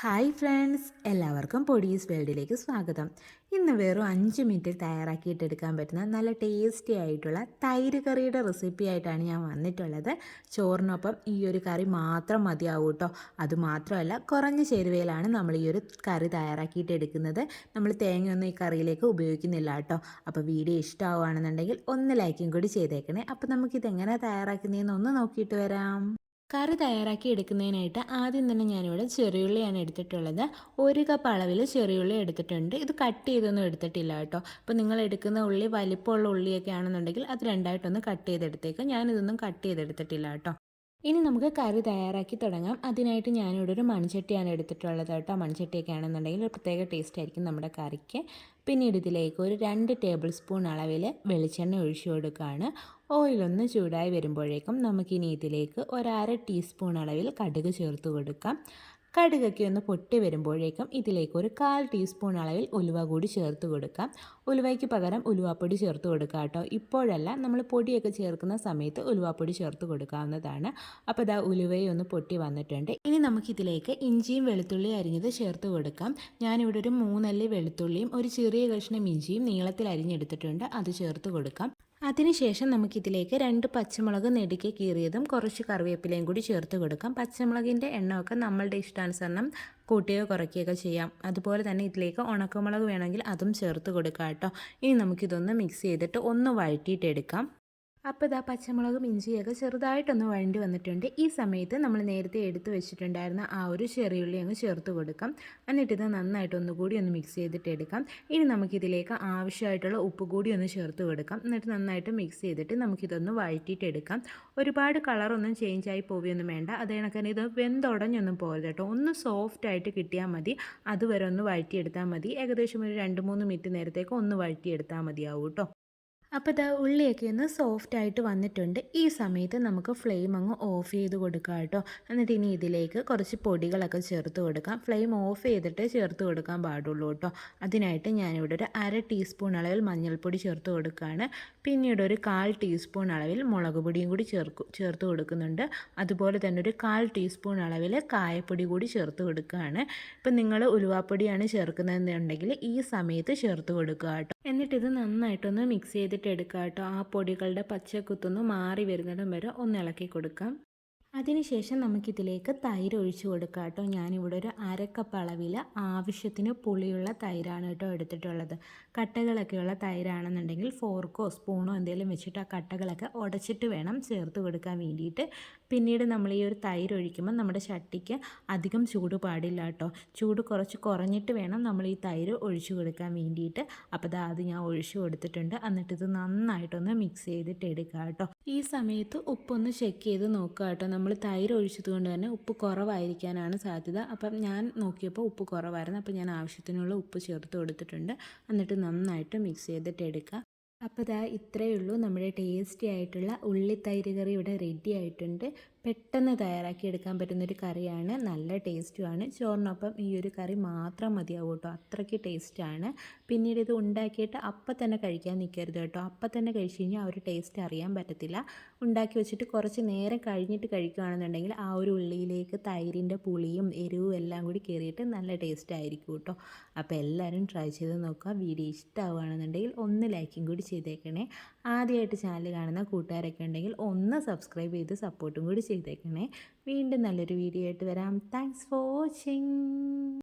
Hi friends എല്ലാവർക്കും പൊടീസ് വേൾഡിലേക്ക് സ്വാഗതം. ഇന്ന് വെറും അഞ്ച് മിനിറ്റിൽ തയ്യാറാക്കിയിട്ടെടുക്കാൻ പറ്റുന്ന നല്ല ടേസ്റ്റി ആയിട്ടുള്ള തൈര് കറിയുടെ റെസിപ്പി ആയിട്ടാണ് ഞാൻ വന്നിട്ടുള്ളത്. ചോറിനൊപ്പം ഈ ഒരു കറി മാത്രം മതിയാവും കേട്ടോ അതുമാത്രമല്ല കുറഞ്ഞ ചേരുവയിലാണ് നമ്മൾ ഈ ഒരു കറി തയ്യാറാക്കിയിട്ട് എടുക്കുന്നത്. നമ്മൾ തേങ്ങയൊന്നും ഈ കറിയിലേക്ക് ഉപയോഗിക്കുന്നില്ല കേട്ടോ അപ്പോൾ വീഡിയോ ഇഷ്ടമാവുകയാണെന്നുണ്ടെങ്കിൽ ഒന്ന് ലൈക്കും കൂടി ചെയ്തേക്കണേ. അപ്പോൾ നമുക്കിതെങ്ങനെ തയ്യാറാക്കുന്നതെന്ന് ഒന്ന് നോക്കിയിട്ട് വരാം. കറി തയ്യാറാക്കി എടുക്കുന്നതിനായിട്ട് ആദ്യം തന്നെ ഞാനിവിടെ ചെറിയുള്ളിയാണ് എടുത്തിട്ടുള്ളത്. ഒരു കപ്പ് അളവിൽ ചെറിയുള്ളി എടുത്തിട്ടുണ്ട്. ഇത് കട്ട് ചെയ്തൊന്നും എടുത്തിട്ടില്ല കേട്ടോ. അപ്പോൾ നിങ്ങൾ എടുക്കുന്ന ഉള്ളി വലിപ്പമുള്ള ഉള്ളിയൊക്കെ ആണെന്നുണ്ടെങ്കിൽ അത് രണ്ടായിട്ടൊന്ന് കട്ട് ചെയ്തെടുത്തേക്കും. ഞാനിതൊന്നും കട്ട് ചെയ്തെടുത്തിട്ടില്ല കേട്ടോ. ഇനി നമുക്ക് കറി തയ്യാറാക്കി തുടങ്ങാം. അതിനായിട്ട് ഞാനിവിടെ ഒരു മൺചട്ടിയാണ് എടുത്തിട്ടുള്ളത് കേട്ടോ. മൺചട്ടിയൊക്കെ ആണെന്നുണ്ടെങ്കിൽ ഒരു പ്രത്യേക ടേസ്റ്റ് ആയിരിക്കും നമ്മുടെ കറിക്ക്. പിന്നീട് ഇതിലേക്ക് ഒരു രണ്ട് ടേബിൾ സ്പൂൺ അളവിൽ വെളിച്ചെണ്ണ ഒഴിച്ചു കൊടുക്കുകയാണ്. ഓയിലൊന്ന് ചൂടായി വരുമ്പോഴേക്കും നമുക്കിനി ഇതിലേക്ക് ഒരര ടീസ്പൂൺ അളവിൽ കടുക് ചേർത്ത് കൊടുക്കാം. കടുകൊക്കെ ഒന്ന് പൊട്ടി വരുമ്പോഴേക്കും ഇതിലേക്ക് ഒരു കാൽ ടീസ്പൂൺ അളവിൽ ഉലുവ കൂടി ചേർത്ത് കൊടുക്കാം. ഉലുവയ്ക്ക് പകരം ഉലുവാപ്പൊടി ചേർത്ത് കൊടുക്കുക കേട്ടോ. ഇപ്പോഴല്ല നമ്മൾ പൊടിയൊക്കെ ചേർക്കുന്ന സമയത്ത് ഉലുവാപ്പൊടി ചേർത്ത് കൊടുക്കാവുന്നതാണ്. അപ്പോൾ ഇതാ ഉലുവയെ ഒന്ന് പൊട്ടി വന്നിട്ടുണ്ട്. ഇനി നമുക്കിതിലേക്ക് ഇഞ്ചിയും വെളുത്തുള്ളിയും അരിഞ്ഞത് ചേർത്ത് കൊടുക്കാം. ഞാനിവിടെ ഒരു മൂന്നല്ലി വെളുത്തുള്ളിയും ഒരു ചെറിയ കഷ്ണം ഇഞ്ചിയും നീളത്തിൽ അരിഞ്ഞെടുത്തിട്ടുണ്ട്. അത് ചേർത്ത് കൊടുക്കാം. അതിനുശേഷം നമുക്കിതിലേക്ക് രണ്ട് പച്ചമുളക് നെടുക്കി കീറിയതും കുറച്ച് കറിവേപ്പിലയും കൂടി ചേർത്ത് കൊടുക്കാം. പച്ചമുളകിന്റെ എണ്ണമൊക്കെ നമ്മളുടെ ഇഷ്ടാനുസരണം കൂട്ടുകയോ കുറയ്ക്കുകയൊക്കെ ചെയ്യാം. അതുപോലെ തന്നെ ഇതിലേക്ക് ഉണക്കമുളക് വേണമെങ്കിൽ അതും ചേർത്ത് കൊടുക്കാം കേട്ടോ. ഇനി നമുക്കിതൊന്ന് മിക്സ് ചെയ്തിട്ട് ഒന്ന് വഴറ്റിയിട്ടെടുക്കാം. അപ്പോൾ ഇതാ പച്ചമുളകും ഇഞ്ചിയൊക്കെ ചെറുതായിട്ടൊന്ന് വഴണ്ടി വന്നിട്ടുണ്ട്. ഈ സമയത്ത് നമ്മൾ നേരത്തെ എടുത്തു വെച്ചിട്ടുണ്ടായിരുന്ന ആ ഒരു ചെറിയുള്ളി അങ്ങ് ചേർത്ത് കൊടുക്കാം. എന്നിട്ട് ഇത് നന്നായിട്ട് ഒന്നുകൂടി ഒന്ന് മിക്സ് ചെയ്തിട്ട് എടുക്കാം. ഇനി നമുക്കിതിലേക്ക് ആവശ്യമായിട്ടുള്ള ഉപ്പ് കൂടി ഒന്ന് ചേർത്ത് കൊടുക്കാം. എന്നിട്ട് നന്നായിട്ട് മിക്സ് ചെയ്തിട്ട് നമുക്കിതൊന്ന് വഴറ്റിയിട്ടെടുക്കാം ഒരുപാട് കളറൊന്നും ചേഞ്ച് ആയി പോവുകയൊന്നും വേണ്ട. അത് കണക്കിന് ഇത് വെന്തുടഞ്ഞൊന്നും പോകരുത് കേട്ടോ. ഒന്ന് സോഫ്റ്റ് ആയിട്ട് കിട്ടിയാൽ മതി. അതുവരെ ഒന്ന് വഴറ്റിയെടുത്താൽ മതി. ഏകദേശം ഒരു രണ്ട് മൂന്ന് മിനിറ്റ് നേരത്തേക്ക് ഒന്ന് വഴറ്റിയെടുത്താൽ മതിയാവും കേട്ടോ. അപ്പോൾ ഇതാ ഉള്ളിയൊക്കെ ഒന്ന് സോഫ്റ്റ് ആയിട്ട് വന്നിട്ടുണ്ട്. ഈ സമയത്ത് നമുക്ക് ഫ്ലെയിം അങ്ങ് ഓഫ് ചെയ്ത് കൊടുക്കാം കേട്ടോ. എന്നിട്ട് ഇനി ഇതിലേക്ക് കുറച്ച് പൊടികളൊക്കെ ചേർത്ത് കൊടുക്കാം. ഫ്ലെയിം ഓഫ് ചെയ്തിട്ട് ചേർത്ത് കൊടുക്കാൻ പാടുള്ളൂ കേട്ടോ. അതിനായിട്ട് ഞാനിവിടെ ഒരു അര ടീസ്പൂൺ അളവിൽ മഞ്ഞൾപ്പൊടി ചേർത്ത് കൊടുക്കുകയാണ്. പിന്നീട് ഒരു കാൽ ടീസ്പൂൺ അളവിൽ മുളക് പൊടിയും കൂടി ചേർക്കു ചേർത്ത് കൊടുക്കുന്നുണ്ട്. അതുപോലെ തന്നെ ഒരു കാൽ ടീസ്പൂൺ അളവിൽ കായപ്പൊടി കൂടി ചേർത്ത് കൊടുക്കുകയാണ്. ഇപ്പം നിങ്ങൾ ഉലുവാപ്പൊടിയാണ് ചേർക്കുന്നതെന്നുണ്ടെങ്കിൽ ഈ സമയത്ത് ചേർത്ത് കൊടുക്കുക കേട്ടോ. എന്നിട്ടിത് നന്നായിട്ടൊന്ന് മിക്സ് ചെയ്തിട്ട് എടുക്കുക കേട്ടോ ആ പൊടികളുടെ പച്ചക്കുത്തൊന്ന് മാറി വരുന്നിടം വരെ ഒന്ന് ഇളക്കി കൊടുക്കാം. അതിനുശേഷം നമുക്കിതിലേക്ക് തൈര് ഒഴിച്ചു കൊടുക്കാം കേട്ടോ. ഞാനിവിടെ ഒരു അരക്കപ്പ് അളവിൽ ആവശ്യത്തിന് പുളിയുള്ള തൈരാണ് കേട്ടോ എടുത്തിട്ടുള്ളത്. കട്ടകളൊക്കെയുള്ള തൈരാണെന്നുണ്ടെങ്കിൽ ഫോർക്കോ സ്പൂണോ എന്തെങ്കിലും വെച്ചിട്ട് ആ കട്ടകളൊക്കെ ഉടച്ചിട്ട് വേണം ചേർത്ത് കൊടുക്കാൻ വേണ്ടിയിട്ട്. പിന്നീട് നമ്മൾ ഈ ഒരു തൈര് ഒഴിക്കുമ്പോൾ നമ്മുടെ ചട്ടിക്ക് അധികം ചൂട് പാടില്ല കേട്ടോ. ചൂട് കുറച്ച് കുറഞ്ഞിട്ട് വേണം നമ്മൾ ഈ തൈര് ഒഴിച്ചു കൊടുക്കാൻ വേണ്ടിയിട്ട്. അപ്പോൾ അത് ഞാൻ ഒഴിച്ചു കൊടുത്തിട്ടുണ്ട്. എന്നിട്ട് ഇത് നന്നായിട്ടൊന്ന് മിക്സ് ചെയ്തിട്ട് എടുക്കുക കേട്ടോ. ഈ സമയത്ത് ഉപ്പൊന്ന് ചെക്ക് ചെയ്ത് നോക്കുക കേട്ടോ. നമ്മൾ തൈര് ഒഴിച്ചത് കൊണ്ട് തന്നെ ഉപ്പ് കുറവായിരിക്കാനാണ് സാധ്യത. അപ്പം ഞാൻ നോക്കിയപ്പോൾ ഉപ്പ് കുറവായിരുന്നു. അപ്പോൾ ഞാൻ ആവശ്യത്തിനുള്ള ഉപ്പ് ചേർത്ത് കൊടുത്തിട്ടുണ്ട്. എന്നിട്ട് നന്നായിട്ട് മിക്സ് ചെയ്തിട്ട് എടുക്കുക അപ്പോൾ ഇതാ ഇത്രയേ ഉള്ളൂ. നമ്മുടെ ടേസ്റ്റി ആയിട്ടുള്ള ഉള്ളിത്തൈര് കറി ഇവിടെ റെഡി ആയിട്ടുണ്ട്. പെട്ടെന്ന് തയ്യാറാക്കി എടുക്കാൻ പറ്റുന്നൊരു കറിയാണ്. നല്ല ടേസ്റ്റുമാണ് ചോറിനൊപ്പം ഈ ഒരു കറി മാത്രം മതിയാവും കേട്ടോ. അത്രയ്ക്ക് ടേസ്റ്റാണ് പിന്നീട് ഇത് ഉണ്ടാക്കിയിട്ട് അപ്പം തന്നെ കഴിക്കാൻ നിൽക്കരുത് കേട്ടോ. അപ്പം തന്നെ കഴിച്ച് കഴിഞ്ഞാൽ ആ ഒരു ടേസ്റ്റ് അറിയാൻ പറ്റത്തില്ല. ഉണ്ടാക്കി വെച്ചിട്ട് കുറച്ച് നേരം കഴിഞ്ഞിട്ട് കഴിക്കുകയാണെന്നുണ്ടെങ്കിൽ ആ ഒരു ഉള്ളിയിലേക്ക് തൈരിന്റെ പുളിയും എരിവും എല്ലാം കൂടി കയറിയിട്ട് നല്ല ടേസ്റ്റ് ആയിരിക്കും കേട്ടോ. അപ്പോൾ എല്ലാവരും ട്രൈ ചെയ്ത് നോക്കുക. വീഡിയോ ഇഷ്ടമാവുകയാണെന്നുണ്ടെങ്കിൽ ഒന്ന് ലൈക്കും കൂടി ചെയ്തേക്കണേ. ആദ്യമായിട്ട് ചാനൽ കാണുന്ന കൂട്ടുകാരൊക്കെ ഉണ്ടെങ്കിൽ ഒന്ന് സബ്സ്ക്രൈബ് ചെയ്ത് സപ്പോർട്ടും കൂടി ചെയ്തേക്കണേ. വീണ്ടും നല്ലൊരു വീഡിയോ ആയിട്ട് വരാം. Thanks for watching